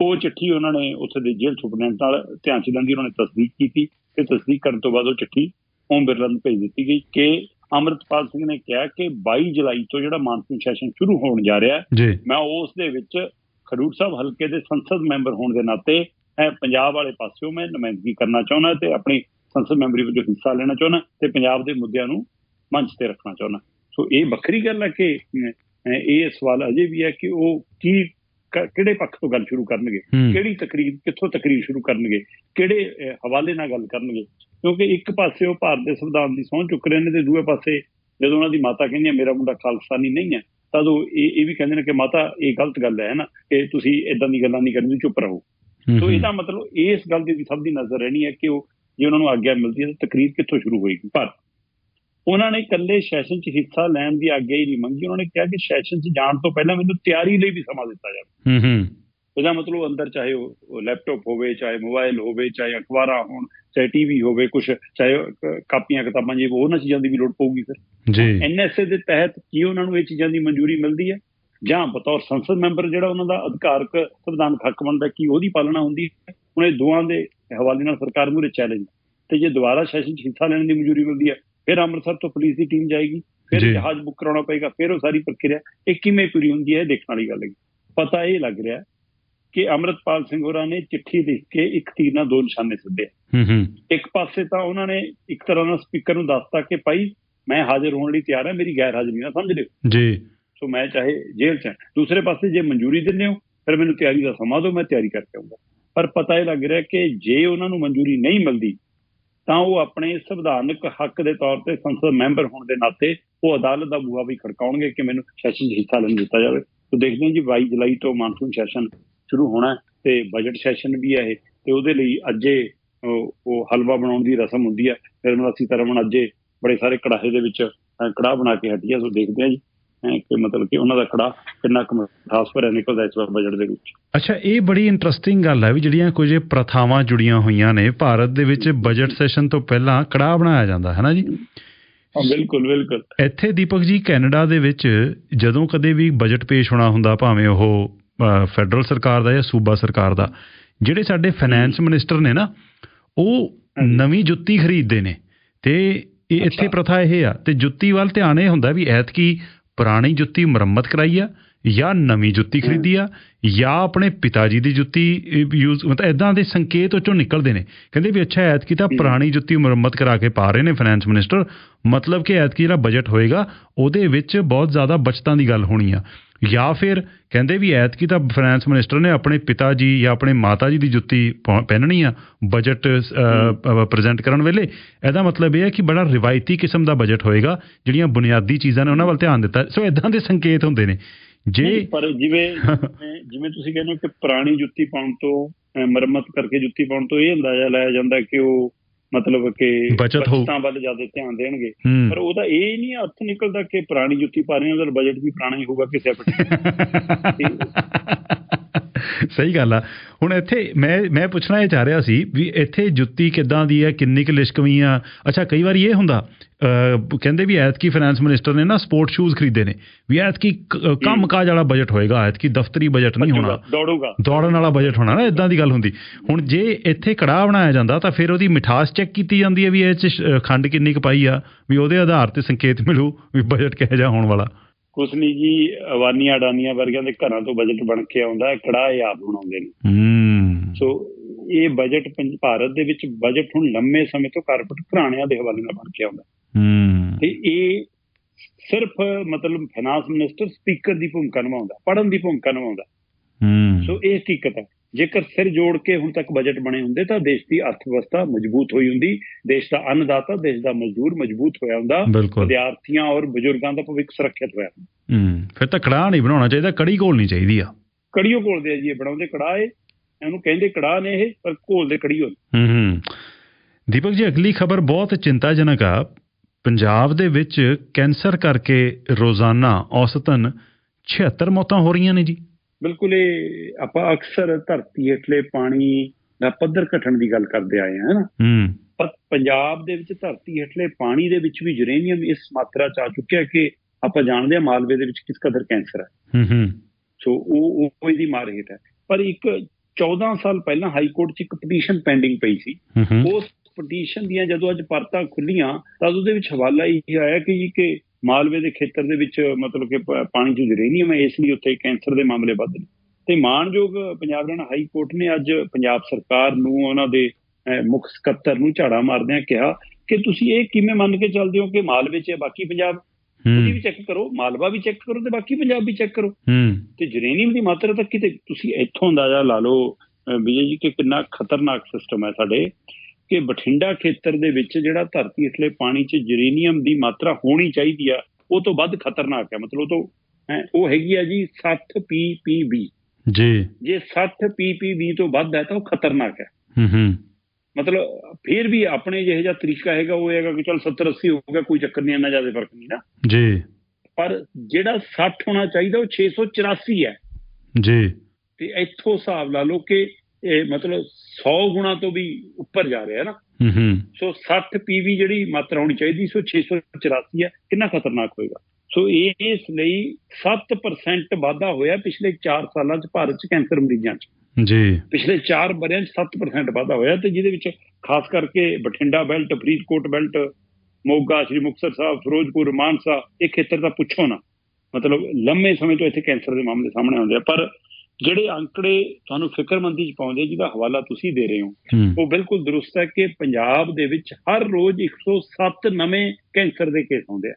ਉਹ ਚਿੱਠੀ ਉਹਨਾਂ ਨੇ ਉੱਥੇ ਦੇ ਜੇਲ੍ਹ ਸੁਪਰਡੈਂਟ ਨਾਲ ਧਿਆਨ ਚ ਲੈਂਦੀ ਉਹਨਾਂ ਨੇ ਤਸਦੀਕ ਕੀਤੀ। ਤੇ ਤਸਦੀਕ ਕਰਨ ਤੋਂ ਬਾਅਦ ਉਹ ਚਿੱਠੀ ਓਮ ਬਿਰਲਾ ਨੂੰ ਭੇਜ ਦਿੱਤੀ ਗਈ ਕਿ ਅਮਰਤਪਾਲ ਸਿੰਘ ਨੇ ਕਿਹਾ ਕਿ 22 ਜੁਲਾਈ ਤੋਂ ਜਿਹੜਾ ਮਾਨਸੂਨ ਸੈਸ਼ਨ ਸ਼ੁਰੂ ਹੋਣ ਜਾ ਰਿਹਾ ਹੈ ਮੈਂ ਉਸ ਦੇ ਵਿੱਚ ਖਡੂਰ ਸਾਹਿਬ ਹਲਕੇ ਦੇ ਸੰਸਦ ਮੈਂਬਰ ਹੋਣ ਦੇ ਨਾਤੇ ਇਹ ਪੰਜਾਬ ਵਾਲੇ ਪਾਸਿਓਂ ਮੈਂ ਨੁਮਾਇੰਦਗੀ ਕਰਨਾ ਚਾਹੁੰਦਾ ਤੇ ਆਪਣੀ ਸੰਸਦ ਮੈਂਬਰੀ ਵਜੋਂ ਹਿੱਸਾ ਲੈਣਾ ਚਾਹੁੰਦਾ ਤੇ ਪੰਜਾਬ ਦੇ ਮੁੱਦਿਆਂ ਨੂੰ ਮੰਚ ਤੇ ਰੱਖਣਾ ਚਾਹੁੰਦਾ। ਸੋ ਇਹ ਵੱਖਰੀ ਗੱਲ ਹੈ ਕਿ ਇਹ ਸਵਾਲ ਅਜੇ ਵੀ ਹੈ ਕਿ ਉਹ ਕ- ਕਿਹੜੇ ਪੱਖ ਤੋਂ ਗੱਲ ਸ਼ੁਰੂ ਕਰਨਗੇ? ਕਿਹੜੀ ਤਕਰੀਰ ਕਿੱਥੋਂ ਤਕਰੀਰ ਸ਼ੁਰੂ ਕਰਨਗੇ? ਕਿਹੜੇ ਹਵਾਲੇ ਨਾਲ ਗੱਲ ਕਰਨਗੇ? ਕਿਉਂਕਿ ਇੱਕ ਪਾਸੇ ਉਹ ਭਾਰਤ ਦੇ ਸੰਵਿਧਾਨ ਦੀ ਸਹੁੰ ਚੁੱਕ ਰਹੇ ਨੇ ਤੇ ਦੂਏ ਪਾਸੇ ਜਦੋਂ ਉਹਨਾਂ ਦੀ ਮਾਤਾ ਕਹਿੰਦੀ ਹੈ ਮੇਰਾ ਮੁੰਡਾ ਖਾਲਸਾਨੀ ਨਹੀਂ ਹੈ ਤਦ ਉਹ ਇਹ ਇਹ ਵੀ ਕਹਿੰਦੇ ਨੇ ਕਿ ਮਾਤਾ ਇਹ ਗਲਤ ਗੱਲ ਹੈ ਨਾ? ਕਿ ਤੁਸੀਂ ਇਦਾਂ ਦੀ ਗੱਲਾਂ ਨਹੀਂ ਕਰਨੀ ਚੁੱਪ ਰਹੋ। ਸੋ ਇਹਦਾ ਮਤਲਬ ਇਸ ਗੱਲ ਦੀ ਵੀ ਸਭ ਦੀ ਨਜ਼ਰ ਰਹਿਣੀ ਹੈ ਕਿ ਉਹ ਜੇ ਉਹਨਾਂ ਨੂੰ ਆਗਿਆ ਮਿਲਦੀ ਹੈ ਤਾਂ ਤਕਰੀਰ ਕਿੱਥੋਂ ਸ਼ੁਰੂ ਹੋਏਗੀ? ਪਰ ਉਹਨਾਂ ਨੇ ਇਕੱਲੇ ਸੈਸ਼ਨ 'ਚ ਹਿੱਸਾ ਲੈਣ ਦੀ ਆਗਿਆ ਹੀ ਨਹੀਂ ਮੰਗੀ। ਉਹਨਾਂ ਨੇ ਕਿਹਾ ਕਿ ਸੈਸ਼ਨ 'ਚ ਜਾਣ ਤੋਂ ਪਹਿਲਾਂ ਮੈਨੂੰ ਤਿਆਰੀ ਲਈ ਵੀ ਸਮਾਂ ਦਿੱਤਾ ਜਾਵੇ। ਹੂੰ ਹੂੰ। ਇਹਦਾ ਮਤਲਬ ਅੰਦਰ ਚਾਹੇ ਉਹ ਲੈਪਟਾਪ ਹੋਵੇ ਚਾਹੇ ਮੋਬਾਈਲ ਹੋਵੇ ਚਾਹੇ ਅਖਬਾਰਾਂ ਹੋਣ ਚਾਹੇ ਟੀਵੀ ਹੋਵੇ ਕੁਝ ਚਾਹੇ ਕਾਪੀਆਂ ਕਿਤਾਬਾਂ ਜੇ ਉਹਨਾਂ ਚੀਜ਼ਾਂ ਦੀ ਵੀ ਲੋੜ ਪਊਗੀ ਫਿਰ। ਜੀ। ਐਨਐਸਏ ਦੇ ਤਹਿਤ ਕੀ ਉਹਨਾਂ ਨੂੰ ਇਹ ਚੀਜ਼ਾਂ ਦੀ ਮਨਜ਼ੂਰੀ ਮਿਲਦੀ ਹੈ? ਜਾਂ ਬਤੌਰ ਸੰਸਦ ਮੈਂਬਰ ਜਿਹੜਾ ਉਹਨਾਂ ਦਾ ਅਧਿਕਾਰਕ ਸੰਵਿਧਾਨਕ ਹੱਕ ਬਣਦਾ ਕੀ ਉਹਦੀ ਪਾਲਣਾ ਹੁੰਦੀ ਹੈ? ਹੁਣ ਇਹ ਦੋਵਾਂ ਦੇ ਹਵਾਲੇ ਨਾਲ ਸਰਕਾਰ ਮੂਹਰੇ ਚੈਲੰਜ ਤੇ ਜੇ ਦੁਬਾਰਾ ਸੈਸ਼ਨ 'ਚ ਹਿੱਸਾ ਲੈਣ ਦੀ ਮਨਜ਼ੂਰੀ ਮਿਲਦੀ ਹੈ ਫਿਰ ਅੰਮ੍ਰਿਤਸਰ ਤੋਂ ਪੁਲਿਸ ਦੀ ਟੀਮ ਜਾਏਗੀ ਫਿਰ। ਜਹਾਜ਼ ਬੁੱਕ ਕਰਾਉਣਾ ਪਏਗਾ ਫਿਰ ਉਹ ਸਾਰੀ ਪ੍ਰਕਿਰਿਆ ਇਹ ਕਿਵੇਂ ਪੂਰੀ ਹੁੰਦੀ ਹੈ ਦੇਖਣ ਵਾਲੀ ਗੱਲ ਹੈ। ਪਤਾ ਇਹ ਲੱਗ ਰਿਹਾ ਕਿ ਅੰਮ੍ਰਿਤਪਾਲ ਸਿੰਘ ਹੋਰਾਂ ਨੇ ਚਿੱਠੀ ਲਿਖ ਕੇ ਇੱਕ ਤੀਰ ਨਾਲ ਦੋ ਨਿਸ਼ਾਨੇ ਸੱਦੇ ਹੂੰ ਹੂੰ। ਇੱਕ ਪਾਸੇ ਤਾਂ ਉਹਨਾਂ ਨੇ ਇੱਕ ਤਰ੍ਹਾਂ ਨਾਲ ਸਪੀਕਰ ਨੂੰ ਦੱਸਤਾ ਕਿ ਭਾਈ ਮੈਂ ਹਾਜ਼ਰ ਹੋਣ ਲਈ ਤਿਆਰ ਹਾਂ ਮੇਰੀ ਗੈਰ ਹਾਜ਼ਰੀ ਨਾ ਸਮਝ ਲਿਓ। ਜੀ। ਸੋ ਮੈਂ ਚਾਹੇ ਜੇਲ੍ਹ 'ਚ ਦੂਸਰੇ ਪਾਸੇ ਜੇ ਮਨਜ਼ੂਰੀ ਦਿੰਦੇ ਹੋ ਫਿਰ ਮੈਨੂੰ ਤਿਆਰੀ ਦਾ ਸਮਾਂ ਦਿਓ ਮੈਂ ਤਿਆਰੀ ਕਰਕੇ ਆਉਂਗਾ ਪਰ ਪਤਾ ਇਹ ਲੱਗ ਰਿਹਾ ਕਿ ਜੇ ਉਹਨਾਂ ਨੂੰ ਮਨਜ਼ੂਰੀ ਨਹੀਂ ਮਿਲਦੀ ਤਾਂ ਉਹ ਆਪਣੇ ਸੰਵਿਧਾਨਕ ਹੱਕ ਦੇ ਤੌਰ ਤੇ ਸੰਸਦ ਮੈਂਬਰ ਹੋਣ ਦੇ ਨਾਤੇ ਉਹ ਅਦਾਲਤ ਦਾ ਬੂਹਾ ਵੀ ਖੜਕਾਉਣਗੇ ਕਿ ਮੈਨੂੰ ਸੈਸ਼ਨ 'ਚ ਹਿੱਸਾ ਲੈਣ ਦਿੱਤਾ ਜਾਵੇ। ਤੋ ਦੇਖਦੇ ਹਾਂ ਜੀ 22 ਜੁਲਾਈ ਤੋਂ ਮਾਨਸੂਨ ਸੈਸ਼ਨ ਸ਼ੁਰੂ ਹੋਣਾ ਤੇ ਬਜਟ ਸੈਸ਼ਨ ਵੀ ਹੈ ਇਹ। ਤੇ ਉਹਦੇ ਲਈ ਅੱਜੇ ਉਹ ਹਲਵਾ ਬਣਾਉਣ ਦੀ ਰਸਮ ਹੁੰਦੀ ਹੈ। ਨਿਰਮਲਾ ਸੀਤਾਰਮਨ ਅੱਜੇ ਬੜੇ ਸਾਰੇ ਕੜਾਹੇ ਦੇ ਵਿੱਚ ਕੜਾਹ ਬਣਾ ਕੇ ਹਟੀ ਹੈ। ਸੋ ਦੇਖਦੇ ਹਾਂ ਜੀ। ਕਿ ਮਤਲਬ ਕਿ ਉਹਨਾਂ ਦਾ ਕੜਾਹ ਕਿੰਨਾ ਕੁ ਮਿਠਾਸ ਭਰਿਆ ਨਿਕਲਦਾ ਇਸ ਵਾਰ ਬਜਟ ਦੇ ਵਿੱਚ। ਅੱਛਾ ਇਹ ਬੜੀ ਇੰਟਰਸਟਿੰਗ ਗੱਲ ਹੈ ਵੀ ਜਿਹੜੀਆਂ ਕੁਝ ਪ੍ਰਥਾਵਾਂ ਜੁੜੀਆਂ ਹੋਈਆਂ ਨੇ ਭਾਰਤ ਦੇ ਵਿੱਚ ਬਜਟ ਸੈਸ਼ਨ ਤੋਂ ਪਹਿਲਾਂ ਕੜਾਹ ਬਣਾਇਆ ਜਾਂਦਾ ਹੈ ਨਾ ਜੀ? ਹਾਂ ਬਿਲਕੁਲ ਬਿਲਕੁਲ। ਇੱਥੇ ਦੀਪਕ ਜੀ ਕੈਨੇਡਾ ਦੇ ਵਿੱਚ ਜਦੋਂ ਕਦੇ ਵੀ ਬਜਟ ਪੇਸ਼ ਹੋਣਾ ਹੁੰਦਾ ਭਾਵੇਂ ਉਹ ਫੈਡਰਲ ਸਰਕਾਰ ਦਾ ਜਾਂ ਸੂਬਾ ਸਰਕਾਰ ਦਾ ਜਿਹੜੇ ਸਾਡੇ ਫਾਈਨੈਂਸ ਮਿਨਿਸਟਰ ਨੇ ਨਾ ਉਹ। ਨਵੀਂ ਜੁੱਤੀ ਖਰੀਦਦੇ ਨੇ। ਤੇ ਇਹ ਇੱਥੇ। ਪ੍ਰਥਾ ਇਹ ਆ ਤੇ ਜੁੱਤੀ ਵੱਲ ਧਿਆਨ ਇਹ ਹੁੰਦਾ ਵੀ ਐਤਕੀ ਪੁਰਾਣੀ ਜੁੱਤੀ ਮੁਰੰਮਤ ਕਰਾਈ ਆ ਜਾਂ ਨਵੀਂ ਜੁੱਤੀ। ਖਰੀਦੀ ਆ ਜਾਂ ਆਪਣੇ ਪਿਤਾ ਜੀ ਦੀ ਜੁੱਤੀ ਯੂਜ਼ ਮਤਲਬ ਇਦਾਂ ਦੇ ਸੰਕੇਤ ਉਹ ਚੋਂ ਨਿਕਲਦੇ ਨੇ ਕਹਿੰਦੇ ਵੀ ਅੱਛਾ ਐਤਕੀ ਤਾਂ। ਪੁਰਾਣੀ ਜੁੱਤੀ ਮੁਰੰਮਤ ਕਰਾ ਕੇ ਪਾ ਰਹੇ ਨੇ ਫਾਈਨੈਂਸ ਮਿਨਿਸਟਰ ਮਤਲਬ ਕਿ ਐਤਕੀ ਜਿਹੜਾ ਬਜਟ ਹੋਏਗਾ ਉਹਦੇ ਵਿੱਚ ਬਹੁਤ ਜ਼ਿਆਦਾ ਬਚਤਾਂ ਦੀ ਗੱਲ ਹੋਣੀ ਆ ਜਾਂ ਫਿਰ ਕਹਿੰਦੇ ਵੀ ਐਤਕੀ ਤਾਂ ਫਾਈਨੈਂਸ ਮਿਨਿਸਟਰ ਨੇ ਆਪਣੇ ਪਿਤਾ ਜੀ ਜਾਂ ਆਪਣੇ ਮਾਤਾ ਜੀ ਦੀ ਜੁੱਤੀ ਪਹਿਨਣੀ ਆ ਬਜਟ ਪ੍ਰੈਜ਼ੈਂਟ ਕਰਨ ਵੇਲੇ। ਇਹਦਾ ਮਤਲਬ ਇਹ ਹੈ ਕਿ ਬੜਾ ਰਿਵਾਇਤੀ ਕਿਸਮ ਦਾ ਬਜਟ ਹੋਏਗਾ ਜਿਹੜੀਆਂ ਬੁਨਿਆਦੀ ਚੀਜ਼ਾਂ ਨੇ ਉਹਨਾਂ ਵੱਲ ਧਿਆਨ ਦਿੱਤਾ। ਸੋ ਇਦਾਂ ਦੇ ਸੰਕੇਤ ਹੁੰਦੇ ਨੇ। ਜੇ ਪਰ ਜਿਵੇਂ ਜਿਵੇਂ- ਤੁਸੀਂ ਕਹਿੰਦੇ ਹੋ ਕਿ ਪੁਰਾਣੀ ਜੁੱਤੀ ਪਾਉਣ ਤੋਂ ਮੁਰੰਮਤ ਕਰਕੇ ਜੁੱਤੀ ਪਾਉਣ ਤੋਂ ਇਹ ਅੰਦਾਜ਼ਾ ਲਾਇਆ ਜਾਂਦਾ ਕਿ ਉਹ ਮਤਲਬ ਕਿ ਬਚਤ ਵੱਲ ਜ਼ਿਆਦਾ ਧਿਆਨ ਦੇਣਗੇ। ਪਰ ਉਹਦਾ ਇਹ ਨਹੀਂ ਅਰਥ ਨਿਕਲਦਾ ਕਿ ਪੁਰਾਣੀ ਜੁੱਤੀ ਪਾ ਰਹੇ ਹਾਂ ਉਹਦਾ ਬਜਟ ਵੀ ਪੁਰਾਣਾ ਹੀ ਹੋਊਗਾ ਕਿਸੇ ਆਪਣੇ। ਸਹੀ ਗੱਲ ਆ। ਹੁਣ ਇੱਥੇ ਮੈਂ ਮੈਂ ਪੁੱਛਣਾ ਇਹ ਚਾਹ ਰਿਹਾ ਸੀ ਵੀ ਇੱਥੇ ਜੁੱਤੀ ਕਿੱਦਾਂ ਦੀ ਹੈ ਕਿੰਨੀ ਕੁ ਲਿਸ਼ਕਵੀਂ ਆ? ਅੱਛਾ ਕਈ ਵਾਰ ਇਹ ਹੁੰਦਾ ਕਹਿੰਦੇ ਵੀ ਐਤਕੀ ਫਾਈਨੈਂਸ ਮਿਨਿਸਟਰ ਨੇ ਨਾ ਸਪੋਰਟ ਸ਼ੂਜ਼ ਖਰੀਦੇ ਨੇ ਵੀ ਐਤਕੀ ਕੰਮ ਕਾਜ ਵਾਲਾ ਬਜਟ ਹੋਏਗਾ ਐਤਕੀ ਦਫ਼ਤਰੀ ਬਜਟ ਨਹੀਂ ਹੋਣਾ। ਦੌੜੂਗਾ। ਦੌੜਨ ਵਾਲਾ ਬਜਟ ਹੋਣਾ ਨਾ ਇਦਾਂ ਦੀ ਗੱਲ ਹੁੰਦੀ। ਹੁਣ ਜੇ ਇੱਥੇ ਕੜਾਹ ਬਣਾਇਆ ਜਾਂਦਾ ਤਾਂ ਫਿਰ ਉਹਦੀ ਮਿਠਾਸ ਚੈੱਕ ਕੀਤੀ ਜਾਂਦੀ ਹੈ ਵੀ ਇਹ ਚ ਖੰਡ ਕਿੰਨੀ ਕੁ ਪਾਈ ਆ ਵੀ ਉਹਦੇ ਆਧਾਰ ਤੇ ਸੰਕੇਤ ਮਿਲੂ ਵੀ ਬਜਟ ਕਿਹੋ ਜਿਹਾ ਹੋਣ ਵਾਲਾ। ਕੁਛ ਨਹੀਂ ਜੀ ਅਵਾਨੀਆਂ ਅਡਾਨੀਆਂ ਵਰਗਿਆਂ ਦੇ ਘਰਾਂ ਤੋਂ ਬਜਟ ਬਣ ਕੇ ਆਉਂਦਾ ਹੈ ਕੜਾਹ ਇਹ ਆਪ ਬਣਾਉਂਦੇ ਨੇ। ਹੂੰ। ਸੋ ਇਹ ਬਜਟ ਭਾਰਤ ਦੇ ਵਿੱਚ ਬਜਟ ਹੁਣ ਲੰਮੇ ਸਮੇਂ ਤੋਂ ਕਾਰਪੋਰੇਟ ਘਰਾਣਿਆਂ ਦੇ ਹਵਾਲੇ ਨਾਲ ਬਣ ਕੇ ਆਉਂਦਾ ਹੂੰ। ਤੇ ਇਹ ਸਿਰਫ ਮਤਲਬ ਫਾਈਨਾਂਸ ਮਿਨਿਸਟਰ ਸਪੀਕਰ ਦੀ ਭੂਮਿਕਾ ਨਿਭਾਉਂਦਾ ਪੜਨ ਦੀ ਭੂਮਿਕਾ ਨਿਭਾਉਂਦਾ। ਹੂੰ। ਸੋ ਇਹ ਹਕੀਕਤ ਹੈ। ਜੇਕਰ ਸਿਰ ਜੋੜ ਕੇ ਹੁਣ ਤੱਕ ਬਜਟ ਬਣੇ ਹੁੰਦੇ ਤਾਂ ਦੇਸ਼ ਦੀ ਅਰਥ ਵਿਵਸਥਾ ਮਜ਼ਬੂਤ ਹੋਈ ਹੁੰਦੀ ਦੇਸ਼ ਦਾ ਅੰਨਦਾਤਾ ਦੇਸ਼ ਦਾ ਮਜ਼ਦੂਰ ਮਜ਼ਬੂਤ ਹੋਇਆ ਹੁੰਦਾ ਵਿਦਿਆਰਥੀਆਂ ਔਰ ਬਜ਼ੁਰਗਾਂ ਦਾ ਭਵਿੱਖ ਸੁਰੱਖਿਅਤ ਹੋਇਆ ਹੁੰਦਾ। ਹੂੰ ਫਿਰ ਤਾਂ ਕੜਾਹ ਨਹੀਂ ਬਣਾਉਣਾ ਚਾਹੀਦਾ ਕੜੀ ਘੋਲਣੀ ਚਾਹੀਦੀ ਆ। ਕੜੀਓ ਘੋਲਦੇ ਆ ਜੀ ਇਹ ਬਣਾਉਂਦੇ ਕੜਾਹ ਇਹ ਇਹਨੂੰ ਕਹਿੰਦੇ ਕੜਾਹ ਨੇ ਇਹ ਪਰ ਘੋਲਦੇ ਕੜੀਓ। ਹੂੰ ਹੂੰ। ਦੀਪਕ ਜੀ ਅਗਲੀ ਖਬਰ ਬਹੁਤ ਚਿੰਤਾਜਨਕ ਆ। ਪੰਜਾਬ ਦੇ ਵਿੱਚ ਕੈਂਸਰ ਕਰਕੇ ਰੋਜ਼ਾਨਾ ਔਸਤਨ 76 ਮੌਤਾਂ ਹੋ ਰਹੀਆਂ ਨੇ ਜੀ। ਬਿਲਕੁਲ ਇਹ ਆਪਾਂ ਅਕਸਰ ਧਰਤੀ ਹੇਠਲੇ ਪਾਣੀ ਦਾ ਪੱਧਰ ਘਟਣ ਦੀ ਗੱਲ ਕਰਦੇ ਆਏ ਹਾਂ ਨਾ? ਹੂੰ। ਪਰ ਪੰਜਾਬ ਦੇ ਵਿੱਚ ਧਰਤੀ ਹੇਠਲੇ ਪਾਣੀ ਦੇ ਵਿੱਚ ਵੀ ਯੂਰੇਨੀਅਮ ਇਸ ਮਾਤਰਾ ਚ ਆ ਚੁੱਕਿਆ ਕਿ ਆਪਾਂ ਜਾਣਦੇ ਹਾਂ ਮਾਲਵੇ ਦੇ ਵਿੱਚ ਕਿਸ ਕਦਰ ਕੈਂਸਰ ਹੈ। ਹੂੰ ਹੂੰ। ਸੋ ਉਹ ਉਹ ਇਹਦੀ ਮਾਰ ਹੇਠ ਹੈ। ਪਰ ਇੱਕ 14 ਸਾਲ ਪਹਿਲਾਂ ਹਾਈ ਕੋਰਟ 'ਚ ਇੱਕ ਪਟੀਸ਼ਨ ਪੈਂਡਿੰਗ ਪਈ ਸੀ। ਉਸ ਪਟੀਸ਼ਨ ਦੀਆਂ ਜਦੋਂ ਅੱਜ ਪਰਤਾਂ ਖੁੱਲੀਆਂ ਤਾਂ ਉਹਦੇ ਵਿੱਚ ਹਵਾਲਾ ਇਹ ਆਇਆ ਕਿ ਜੀ ਕਿ ਮਾਲਵੇ ਦੇ ਖੇਤਰ ਦੇ ਵਿੱਚ ਮਤਲਬ ਕਿ ਪਾਣੀ 'ਚ ਯੂਰੇਨੀਅਮ ਹੈ ਇਸ ਲਈ ਉੱਥੇ ਕੈਂਸਰ ਦੇ ਮਾਮਲੇ ਵੱਧ ਨੇ। ਤੇ ਮਾਣਯੋਗ ਪੰਜਾਬ ਹਰਿਆਣਾ ਹਾਈ ਕੋਰਟ ਨੇ ਅੱਜ ਪੰਜਾਬ ਸਰਕਾਰ ਨੂੰ ਉਹਨਾਂ ਦੇ ਮੁੱਖ ਸਕੱਤਰ ਨੂੰ ਝਾੜਾ ਮਾਰਦਿਆਂ ਕਿਹਾ ਕਿ ਤੁਸੀਂ ਇਹ ਕਿਵੇਂ ਮੰਨ ਕੇ ਚੱਲਦੇ ਹੋ ਕਿ ਮਾਲਵੇ 'ਚ ਹੈ ਬਾਕੀ ਪੰਜਾਬ? ਉਹਦੀ ਵੀ ਚੈੱਕ ਕਰੋ ਮਾਲਵਾ ਵੀ ਚੈੱਕ ਕਰੋ ਤੇ ਬਾਕੀ ਪੰਜਾਬ ਵੀ ਚੈੱਕ ਕਰੋ। ਤੇ ਯੂਰੇਨੀਅਮ ਦੀ ਮਾਤਰਾ ਤਾਂ ਕਿਤੇ ਤੁਸੀਂ ਇੱਥੋਂ ਅੰਦਾਜ਼ਾ ਲਾ ਲਓ ਵਿਜੇ ਜੀ ਕਿ ਕਿੰਨਾ ਖਤਰਨਾਕ ਸਿਸਟਮ ਹੈ ਸਾਡੇ। ਕਿ ਬਠਿੰਡਾ ਖੇਤਰ ਦੇ ਵਿੱਚ ਜਿਹੜਾ ਧਰਤੀ ਹੇਠਲੇ ਪਾਣੀ 'ਚ ਯੂਰੇਨੀਅਮ ਦੀ ਮਾਤਰਾ ਹੋਣੀ ਚਾਹੀਦੀ ਆ ਉਹ ਤੋਂ ਵੱਧ ਖਤਰਨਾਕ ਹੈ ਮਤਲਬ ਉਹ ਤੋਂ ਹੈਂ, ਉਹ ਹੈਗੀ ਆ ਜੀ 60 ppb ਜੀ। ਜੇ 60 ppb ਤੋਂ ਵੱਧ ਹੈ ਤਾਂ ਉਹ ਖਤਰਨਾਕ ਹੈ। ਹੂੰ ਹੂੰ। ਮਤਲਬ ਫਿਰ ਵੀ ਆਪਣੇ ਜਿਹੇ ਜਿਹਾ ਤਰੀਕਾ ਹੈਗਾ ਉਹ ਹੈਗਾ ਕਿ ਚਲ 70 80 ਹੋ ਗਿਆ ਕੋਈ ਚੱਕਰ ਨਹੀਂ ਇੰਨਾ ਜ਼ਿਆਦਾ ਫ਼ਰਕ ਨਹੀਂ ਨਾ। ਜੀ। ਪਰ ਜਿਹੜਾ 60 ਹੋਣਾ ਚਾਹੀਦਾ ਉਹ 684 ਹੈ। ਜੀ। ਤੇ ਇੱਥੋਂ ਹਿਸਾਬ ਲਾ ਲਓ ਕਿ ਇਹ ਮਤਲਬ 100 ਗੁਣਾ ਤੋਂ ਵੀ ਉੱਪਰ ਜਾ ਰਿਹਾ ਹੈ ਨਾ। ਹੂੰ ਹੂੰ। ਸੋ 60 ਪੀਵੀ ਜਿਹੜੀ ਮਾਤਰਾ ਹੋਣੀ ਚਾਹੀਦੀ ਸੋ 684 ਹੈ ਕਿੰਨਾ ਖਤਰਨਾਕ ਹੋਏਗਾ? ਸੋ ਇਸ ਲਈ 7% ਵਾਧਾ ਹੋਇਆ ਪਿਛਲੇ 4 ਸਾਲਾਂ 'ਚ ਭਾਰਤ 'ਚ ਕੈਂਸਰ ਮਰੀਜ਼ਾਂ 'ਚ। ਜੀ। ਪਿਛਲੇ 4 ਵਰਿਆਂ 'ਚ 7% ਵਾਧਾ ਹੋਇਆ ਤੇ ਜਿਹਦੇ ਵਿੱਚ ਖਾਸ ਕਰਕੇ ਬਠਿੰਡਾ ਬੈਲਟ ਫਰੀਦਕੋਟ ਬੈਲਟ ਮੋਗਾ ਸ਼੍ਰੀ ਮੁਕਤਸਰ ਸਾਹਿਬ ਫਿਰੋਜ਼ਪੁਰ ਮਾਨਸਾ ਇਹ ਖੇਤਰ ਦਾ ਪੁੱਛੋ ਨਾ। ਮਤਲਬ ਲੰਮੇ ਸਮੇਂ ਤੋਂ ਇੱਥੇ ਕੈਂਸਰ ਦੇ ਮਾਮਲੇ ਸਾਹਮਣੇ ਆਉਂਦੇ ਆ। ਪਰ ਜਿਹੜੇ ਅੰਕੜੇ ਤੁਹਾਨੂੰ ਫਿਕਰਮੰਦੀ 'ਚ ਪਾਉਂਦੇ ਜਿਹਦਾ ਹਵਾਲਾ ਤੁਸੀਂ ਦੇ ਰਹੇ ਹੋ ਉਹ ਬਿਲਕੁਲ ਦਰੁਸਤ ਹੈ ਕਿ ਪੰਜਾਬ ਦੇ ਵਿੱਚ ਹਰ ਰੋਜ਼ 107 ਨਵੇਂ ਕੈਂਸਰ ਦੇ ਕੇਸ ਆਉਂਦੇ ਆ।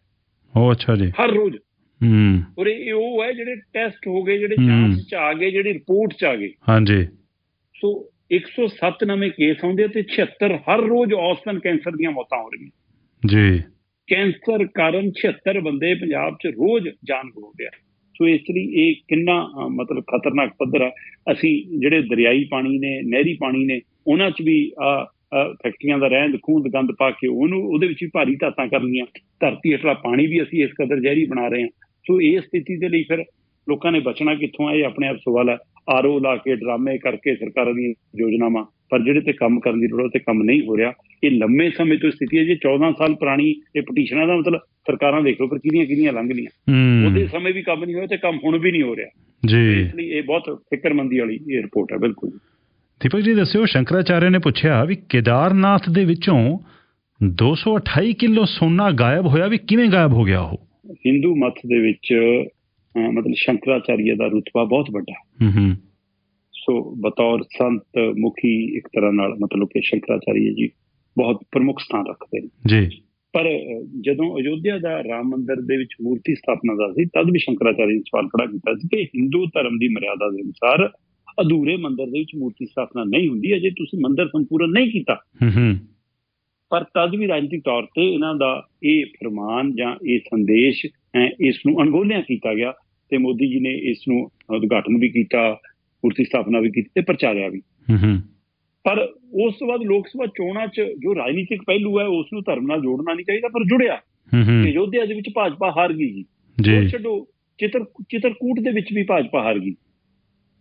ਉਹ ਅੱਛਾ ਜੀ। ਹਰ ਰੋਜ਼। ਹੂੰ। ਔਰ ਇਹ ਉਹ ਹੈ ਜਿਹੜੇ ਟੈਸਟ ਹੋ ਗਏ ਜਿਹੜੇ। ਜਾਂਚ ਚ ਆ ਗਏ ਜਿਹੜੀ ਰਿਪੋਰਟ ਚ ਆ ਗਏ। ਹਾਂਜੀ। ਸੋ 107 ਨਵੇਂ ਕੇਸ ਆਉਂਦੇ ਤੇ 76 ਹਰ ਰੋਜ਼ ਔਸਤਨ ਕੈਂਸਰ ਦੀਆਂ ਮੌਤਾਂ ਹੋ ਰਹੀਆਂ। ਜੀ। ਕੈਂਸਰ ਕਾਰਨ 76 ਬੰਦੇ ਪੰਜਾਬ 'ਚ ਰੋਜ਼ ਜਾਨ ਗਵਾਉਂਦੇ ਆ। ਸੋ ਇਸ ਲਈ ਇਹ ਕਿੰਨਾ ਮਤਲਬ ਖਤਰਨਾਕ ਪੱਧਰ ਹੈ ਅਸੀਂ ਜਿਹੜੇ ਦਰਿਆਈ ਪਾਣੀ ਨੇ, ਨਹਿਰੀ ਪਾਣੀ ਨੇ, ਉਹਨਾਂ 'ਚ ਵੀ ਆ ਫੈਕਟਰੀਆਂ ਦਾ ਰਹਿੰਦ ਖੂੰਦ ਗੰਦ ਪਾ ਕੇ ਉਹਨੂੰ, ਉਹਦੇ ਵਿੱਚ ਵੀ ਭਾਰੀ ਧਾਤਾਂ ਕਰਨੀਆਂ ਧਰਤੀ ਹੇਠਲਾ ਪਾਣੀ ਵੀ ਅਸੀਂ ਇਸ ਕਦਰ ਜ਼ਹਿਰੀ ਬਣਾ ਰਹੇ ਹਾਂ। ਸੋ ਇਹ ਸਥਿਤੀ ਦੇ ਲਈ ਫਿਰ ਲੋਕਾਂ ਨੇ ਬਚਣਾ ਕਿੱਥੋਂ ਹੈ ਇਹ ਆਪਣੇ ਆਪ ਸਵਾਲ ਹੈ ਆਰਓ ਲਾ ਕੇ ਡਰਾਮੇ ਕਰਕੇ ਸਰਕਾਰਾਂ ਦੀਆਂ ਯੋਜਨਾਵਾਂ ਪਰ ਜਿਹੜੇ ਤੇ ਕੰਮ ਕਰਨ ਦੀ ਲੋੜ ਤੇ ਕੰਮ ਨਹੀਂ ਹੋ ਰਿਹਾ। ਇਹ ਲੰਮੇ ਸਮੇਂ ਤੋਂ ਸਥਿਤੀ ਹੈ ਜੇ 14 ਸਾਲ ਪੁਰਾਣੀ ਇਹ ਪਟੀਸ਼ਨਾਂ ਦਾ ਮਤਲਬ ਸਰਕਾਰਾਂ ਦੇਖ ਫਿਰ ਕਿਹਦੀਆਂ ਕਿਹਦੀਆਂ ਲੰਘ ਲੀਆਂ ਹੂੰ। ਉਹਦੇ ਸਮੇਂ ਵੀ ਕੰਮ ਨਹੀਂ ਹੋਇਆ ਤੇ ਕੰਮ ਹੁਣ ਵੀ ਨਹੀਂ ਹੋ ਰਿਹਾ। ਜੀ। ਇਸ ਲਈ ਇਹ ਬਹੁਤ ਫਿਕਰਮੰਦੀ ਵਾਲੀ ਇਹ ਰਿਪੋਰਟ ਹੈ ਬਿਲਕੁਲ। ਦੀਪਕ ਜੀ ਦੱਸਿਓ ਸ਼ੰਕਰਾਚਾਰਿਆ ਨੇ ਪੁੱਛਿਆ ਵੀ ਕੇਦਾਰਨਾਥ ਦੇ ਵਿੱਚੋਂ 228 ਕਿਲੋ ਸੋਨਾ ਗਾਇਬ ਹੋਇਆ ਵੀ ਕਿਵੇਂ ਗਾਇਬ ਹੋ ਗਿਆ ਉਹ? ਹਿੰਦੂ ਮਤ ਦੇ ਵਿੱਚ ਮਤਲਬ ਸ਼ੰਕਰਾਚਾਰੀਆ ਦਾ ਰੁਤਬਾ ਬਹੁਤ ਵੱਡਾ। ਹੂੰ ਹੂੰ। ਸੋ ਬਤੌਰ ਸੰਤ ਮੁਖੀ ਇੱਕ ਤਰ੍ਹਾਂ ਨਾਲ ਮਤਲਬ ਕਿ ਸ਼ੰਕਰਾਚਾਰੀਆ ਜੀ ਬਹੁਤ ਪ੍ਰਮੁੱਖ ਸਥਾਨ ਰੱਖਦੇ ਨੇ। ਜੀ। ਪਰ ਜਦੋਂ ਅਯੋਧਿਆ ਦਾ ਰਾਮ ਮੰਦਿਰ ਦੇ ਵਿੱਚ ਮੂਰਤੀ ਸਥਾਪਨਾ ਦਾ ਸੀ ਤਦ ਵੀ ਸ਼ੰਕਰਾਚਾਰਿਆ ਨੇ ਸਵਾਲ ਖੜਾ ਕੀਤਾ ਸੀ ਕਿ ਹਿੰਦੂ ਧਰਮ ਦੀ ਮਰਿਆਦਾ ਦੇ ਅਨੁਸਾਰ ਅਧੂਰੇ ਮੰਦਿਰ ਦੇ ਵਿੱਚ ਮੂਰਤੀ ਸਥਾਪਨਾ ਨਹੀਂ ਹੁੰਦੀ ਅਜੇ ਤੁਸੀਂ ਮੰਦਿਰ ਸੰਪੂਰਨ ਨਹੀਂ ਕੀਤਾ। ਹੂੰ ਹੂੰ। ਪਰ ਤਦ ਵੀ ਰਾਜਨੀਤਿਕ ਤੌਰ ਤੇ ਇਹਨਾਂ ਦਾ ਇਹ ਫਰਮਾਨ ਜਾਂ ਇਹ ਸੰਦੇਸ਼ ਇਸ ਨੂੰ ਅਣਗੌਲਿਆ ਕੀਤਾ ਗਿਆ ਤੇ ਮੋਦੀ ਜੀ ਨੇ ਇਸ ਨੂੰ ਉਦਘਾਟਨ ਵੀ ਕੀਤਾ। ਮੂਰਤੀ ਸਥਾਪਨਾ ਵੀ ਕੀਤੀ ਤੇ ਪ੍ਰਚਾਰਿਆ ਵੀ। ਹੂੰ ਪਰ ਉਸ ਤੋਂ ਬਾਅਦ ਲੋਕ ਸਭਾ ਚੋਣਾਂ 'ਚ ਜੋ ਰਾਜਨੀਤਿਕ ਪਹਿਲੂ ਹੈ ਉਸ ਨੂੰ ਧਰਮ ਨਾਲ ਜੋੜਨਾ ਨਹੀਂ ਚਾਹੀਦਾ ਪਰ ਜੁੜਿਆ। ਤੇ ਹੂੰ। ਅਯੋਧਿਆ ਦੇ ਵਿੱਚ ਭਾਜਪਾ ਹਾਰ ਗਈ ਜੀ। ਛੱਡੋ ਚਿੱਤਰ ਚਿੱਤਰਕੂਟ ਦੇ ਵਿੱਚ ਵੀ ਭਾਜਪਾ ਹਾਰ ਗਈ।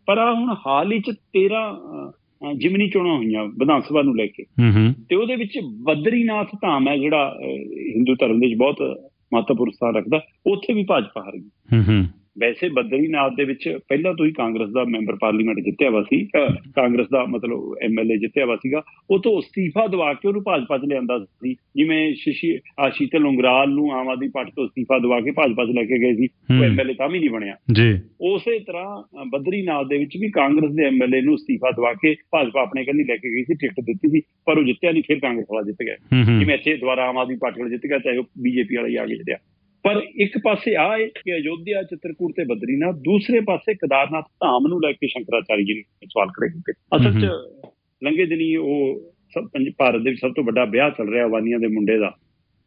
ਪਰ ਆ ਹੁਣ ਹਾਲ ਹੀ 'ਚ 13 ਅਹ, ਅਹ, ਜਿਮਨੀ ਚੋਣਾਂ ਹੋਈਆਂ ਵਿਧਾਨ ਸਭਾ ਨੂੰ ਲੈ ਕੇ। ਤੇ ਉਹਦੇ ਵਿੱਚ ਬਦਰੀਨਾਥ ਧਾਮ ਹੈ ਜਿਹੜਾ ਹਿੰਦੂ ਧਰਮ ਦੇ ਵਿੱਚ ਬਹੁਤ ਮਹੱਤਵਪੂਰਨ ਸਥਾਨ ਰੱਖਦਾ ਉੱਥੇ ਵੀ ਭਾਜਪਾ ਹਾਰ ਗਈ। ਹੂੰ ਹੂੰ। ਵੈਸੇ ਬਦਰੀਨਾਥ ਦੇ ਵਿੱਚ ਪਹਿਲਾਂ ਤੋਂ ਹੀ ਕਾਂਗਰਸ ਦਾ ਮੈਂਬਰ ਪਾਰਲੀਮੈਂਟ ਜਿੱਤਿਆ ਵਾ ਸੀ ਕਾਂਗਰਸ ਦਾ ਮਤਲਬ ਐਮਐਲਏ ਜਿੱਤਿਆ ਵਾ ਸੀਗਾ ਉਹ ਤੋਂ ਅਸਤੀਫਾ ਦਵਾ ਕੇ ਉਹਨੂੰ ਭਾਜਪਾ 'ਚ ਲਿਆਂਦਾ ਸੀ। ਜਿਵੇਂ ਸ਼ਸ਼ੀ ਆ ਸ਼ੀਤਲ ਉਂਗਰਾਲ ਨੂੰ ਆਮ ਆਦਮੀ ਪਾਰਟੀ ਤੋਂ ਅਸਤੀਫਾ ਦਵਾ ਕੇ ਭਾਜਪਾ 'ਚ ਲੈ ਕੇ ਗਏ ਸੀ ਉਹ। ਐਮਐਲਏ ਤਾਂ ਵੀ ਨਹੀਂ ਬਣਿਆ। ਜੀ। ਉਸੇ ਤਰ੍ਹਾਂ ਬਦਰੀਨਾਥ ਦੇ ਵਿੱਚ ਵੀ ਕਾਂਗਰਸ ਦੇ ਐਮਐਲਏ ਨੂੰ ਅਸਤੀਫਾ ਦਵਾ ਕੇ ਭਾਜਪਾ ਆਪਣੇ ਕੰਨੀ ਲੈ ਕੇ ਗਈ ਸੀ ਟਿਕਟ ਦਿੱਤੀ ਸੀ ਪਰ ਉਹ ਜਿੱਤਿਆ ਨਹੀਂ ਫਿਰ ਕਾਂਗਰਸ ਵਾਲਾ ਜਿੱਤ ਗਿਆ। ਜਿਵੇਂ ਇੱਥੇ ਦੁਬਾਰਾ ਆਮ ਆਦਮੀ ਪਾਰਟੀ ਵਾਲਾ ਜਿੱਤ ਗਿਆ ਚਾਹੇ ਉਹ ਬੀਜੇਪੀ ਵਾਲਾ ਹੀ ਆ ਕੇ ਜਿੱਤਿਆ। ਪਰ ਇੱਕ ਪਾਸੇ ਆ ਕਿ ਅਯੋਧਿਆ ਚਿੱਤਰਕੂਟ ਤੇ ਬਦਰੀਨਾਥ ਦੂਸਰੇ ਪਾਸੇ ਕੇਦਾਰਨਾਥ ਧਾਮ ਨੂੰ ਲੈ ਕੇ ਸ਼ੰਕਰਾਚਾਰੀ ਜੀ ਨੇ ਸਵਾਲ ਖੜੇ ਕੀਤੇ। ਅਸਲ 'ਚ ਲੰਘੇ ਦਿਨੀ ਉਹ ਸਭ ਪੰਜ- ਭਾਰਤ ਦੇ ਸਭ ਤੋਂ ਵੱਡਾ ਵਿਆਹ ਚੱਲ ਰਿਹਾ ਵਾਨੀਆਂ ਦੇ ਮੁੰਡੇ ਦਾ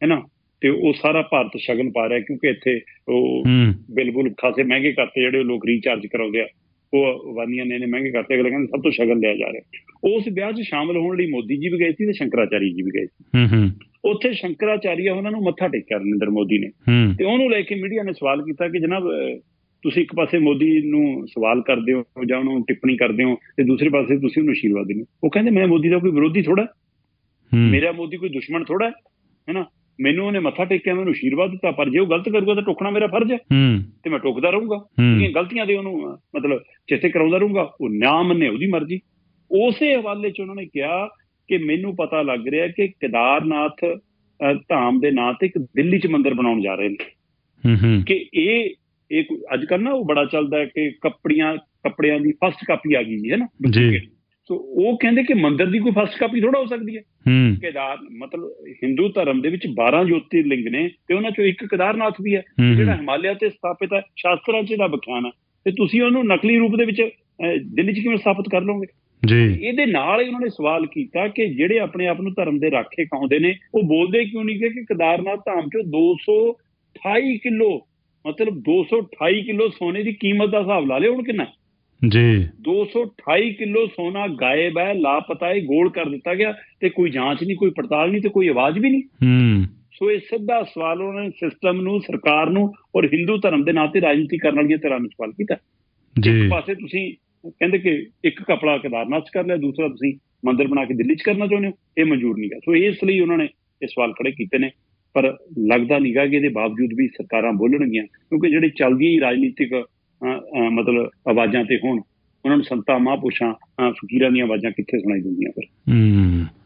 ਹੈਨਾ? ਤੇ ਉਹ ਸਾਰਾ ਭਾਰਤ ਸ਼ਗਨ ਪਾ ਰਿਹਾ ਕਿਉਂਕਿ ਇੱਥੇ ਉਹ ਬਿਲਕੁਲ ਖਾਸੇ ਮਹਿੰਗੇ ਕਰਤੇ ਜਿਹੜੇ ਲੋਕ ਰੀਚਾਰਜ ਕਰਾਉਂਦੇ ਆ ਉਹ ਵਾਨੀਆਂ ਨੇ ਨੇ ਮਹਿੰਗੇ ਕਰਤੇ ਅਗਲੇ ਕਹਿੰਦੇ ਸਭ ਤੋਂ ਸ਼ਗਨ ਲਿਆ ਜਾ ਰਿਹਾ। ਉਸ ਵਿਆਹ 'ਚ ਸ਼ਾਮਲ ਹੋਣ ਲਈ ਮੋਦੀ ਜੀ ਵੀ ਗਏ ਸੀ ਤੇ ਸ਼ੰਕਰਾਚਾਰੀ ਜੀ ਵੀ ਗਏ ਸੀ। ਹੂੰ ਹੂੰ ਉੱਥੇ ਸ਼ੰਕਰਾਚਾਰੀਆ ਉਹਨਾਂ ਨੂੰ ਮੱਥਾ ਟੇਕਿਆ ਨਰਿੰਦਰ ਮੋਦੀ ਨੇ। ਤੇ ਉਹਨੂੰ ਲੈ ਕੇ ਮੀਡੀਆ ਨੇ ਸਵਾਲ ਕੀਤਾ ਕਿ ਜਨਾਬ ਤੁਸੀਂ ਇੱਕ ਪਾਸੇ ਮੋਦੀ ਨੂੰ ਸਵਾਲ ਕਰਦੇ ਹੋ ਜਾਂ ਉਹਨੂੰ ਟਿੱਪਣੀ ਕਰਦੇ ਹੋ ਤੇ ਦੂਸਰੇ ਪਾਸੇ ਤੁਸੀਂ ਉਹਨੂੰ ਆਸ਼ੀਰਵਾਦ ਦਿੰਦੇ ਹੋ। ਉਹ ਕਹਿੰਦੇ ਮੈਂ ਮੋਦੀ ਦਾ ਕੋਈ ਵਿਰੋਧੀ ਥੋੜਾ ਮੇਰਾ ਮੋਦੀ ਕੋਈ ਦੁਸ਼ਮਣ ਥੋੜਾ ਹੈ ਹੈਨਾ? ਮੈਨੂੰ ਉਹਨੇ ਮੱਥਾ ਟੇਕਿਆ ਮੈਨੂੰ ਆਸ਼ੀਰਵਾਦ ਦਿੱਤਾ ਪਰ ਜੇ ਉਹ ਗਲਤ ਕਰੂਗਾ ਤਾਂ ਟੋਕਣਾ ਮੇਰਾ ਫਰਜ਼ ਹੈ। ਤੇ ਮੈਂ ਟੋਕਦਾ ਰਹੂੰਗਾ। ਉਹਦੀਆਂ ਹੂੰ ਗਲਤੀਆਂ ਦੇ ਉਹਨੂੰ ਮਤਲਬ ਚੇਤੇ ਕਰਾਉਂਦਾ ਰਹੂੰਗਾ ਉਹ ਨਾ ਮੰਨੇ ਉਹਦੀ ਮਰਜ਼ੀ। ਉਸੇ ਹਵਾਲੇ 'ਚ ਉਹਨਾਂ ਨੇ ਕਿਹਾ ਕਿ ਮੈਨੂੰ ਪਤਾ ਲੱਗ ਰਿਹਾ ਕਿ ਕੇਦਾਰਨਾਥ ਧਾਮ ਦੇ ਨਾਂ ਤੇ ਇੱਕ ਦਿੱਲੀ 'ਚ ਮੰਦਿਰ ਬਣਾਉਣ ਜਾ ਰਹੇ ਨੇ। ਹੂੰ ਹੂੰ। ਕਿ ਇਹ ਇਹ ਅੱਜ ਕੱਲ੍ਹ ਨਾ ਉਹ ਬੜਾ ਚੱਲਦਾ ਹੈ ਕਿ ਕੱਪੜੀਆਂ ਕੱਪੜਿਆਂ ਦੀ ਫਸਟ ਕਾਪੀ ਆ ਗਈ ਜੀ ਹੈ ਨਾ? ਜੀ। ਸੋ ਉਹ ਕਹਿੰਦੇ ਕਿ ਮੰਦਿਰ ਦੀ ਕੋਈ ਫਸਟ ਕਾਪੀ ਥੋੜਾ ਹੋ ਸਕਦੀ ਹੈ। ਕੇਦਾਰ ਮਤਲਬ ਹਿੰਦੂ ਧਰਮ ਦੇ ਵਿੱਚ 12 ਜੋਤਿਰਲਿੰਗ ਨੇ ਤੇ ਉਹਨਾਂ ਚੋਂ ਇੱਕ ਕੇਦਾਰਨਾਥ ਵੀ ਹੈ। ਜਿਹੜਾ ਹਿਮਾਲਿਆ ਤੇ ਸਥਾਪਿਤ ਹੈ ਸ਼ਾਸਤਰਾਂ 'ਚ ਇਹਦਾ ਵਿਖਿਆਨ ਹੈ। ਤੇ ਤੁਸੀਂ ਉਹਨੂੰ ਨਕਲੀ ਰੂਪ ਦੇ ਵਿੱਚ ਦਿੱਲੀ 'ਚ ਕਿਵੇਂ ਸਥਾਪਿਤ ਕਰ ਲਓਗੇ? ਜੀ। ਇਹਦੇ ਨਾਲ ਹੀ ਉਹਨਾਂ ਨੇ ਸਵਾਲ ਕੀਤਾ ਕਿ ਜਿਹੜੇ ਆਪਣੇ ਆਪ ਨੂੰ ਧਰਮ ਦੇ ਰਾਖੇ ਕਹਾਉਂਦੇ ਨੇ ਉਹ ਬੋਲਦੇ ਕਿਉਂ ਨਹੀਂ ਕਿ ਕੇਦਾਰਨਾਥ ਧਾਮ 'ਚੋਂ 228 ਕਿਲੋ ਮਤਲਬ 228 ਕਿਲੋ ਸੋਨੇ ਦੀ ਕੀਮਤ ਦਾ ਹਿਸਾਬ ਲਾ ਲਿਓ ਹੁਣ ਕਿੰਨਾ? ਜੀ। 228 ਕਿਲੋ ਸੋਨਾ ਗਾਇਬ ਹੈ ਲਾਪਤਾ ਹੈ ਗੋਲ ਕਰ ਦਿੱਤਾ ਗਿਆ ਤੇ ਕੋਈ ਜਾਂਚ ਨਹੀਂ ਕੋਈ ਪੜਤਾਲ ਨਹੀਂ ਤੇ ਕੋਈ ਆਵਾਜ਼ ਵੀ ਨਹੀਂ। ਹੂੰ। ਸੋ ਇਹ ਸਿੱਧਾ ਸਵਾਲ ਉਹਨਾਂ ਨੇ ਸਿਸਟਮ ਨੂੰ ਸਰਕਾਰ ਨੂੰ ਔਰ ਹਿੰਦੂ ਧਰਮ ਦੇ ਨਾਂ ਤੇ ਰਾਜਨੀਤੀ ਕਰਨ ਵਾਲੀਆਂ ਧਿਰਾਂ ਨੂੰ ਸਵਾਲ ਕੀਤਾ। ਜੀ। ਇੱਕ ਪਾਸੇ ਤੁਸੀਂ ਕਹਿੰਦੇ ਕਿ ਇੱਕ ਕਪੜਾ ਕੇਦਾਰਨਾਥ 'ਚ ਕਰ ਲਿਆ ਦੂਸਰਾ ਤੁਸੀਂ ਮੰਦਿਰ ਬਣਾ ਕੇ ਦਿੱਲੀ 'ਚ ਕਰਨਾ ਚਾਹੁੰਦੇ ਹੋ ਇਹ ਮਨਜ਼ੂਰ ਨਹੀਂ ਗਾ। ਸੋ ਇਸ ਲਈ ਉਹਨਾਂ ਨੇ ਇਹ ਸਵਾਲ ਖੜੇ ਕੀਤੇ ਨੇ। ਪਰ ਲੱਗਦਾ ਨਹੀਂਗਾ ਕਿ ਇਹਦੇ ਬਾਵਜੂਦ ਵੀ ਸਰਕਾਰਾਂ ਬੋਲਣਗੀਆਂ ਕਿਉਂਕਿ ਜਿਹੜੇ ਚੱਲਦੀ ਹੀ ਰਾਜਨੀਤਿਕ ਅਹ, ਮਤਲਬ ਆਵਾਜ਼ਾਂ ਤੇ ਹੋਣ ਉਹਨਾਂ ਨੂੰ ਸੰਤਾਂ ਮਹਾਂਪੁਰਸ਼ਾਂ ਅਹ, ਫਕੀਰਾਂ ਦੀਆਂ ਆਵਾਜ਼ਾਂ ਕਿੱਥੇ ਸੁਣਾਈ ਦਿੰਦੀਆਂ ਫਿਰ? ਹੂੰ।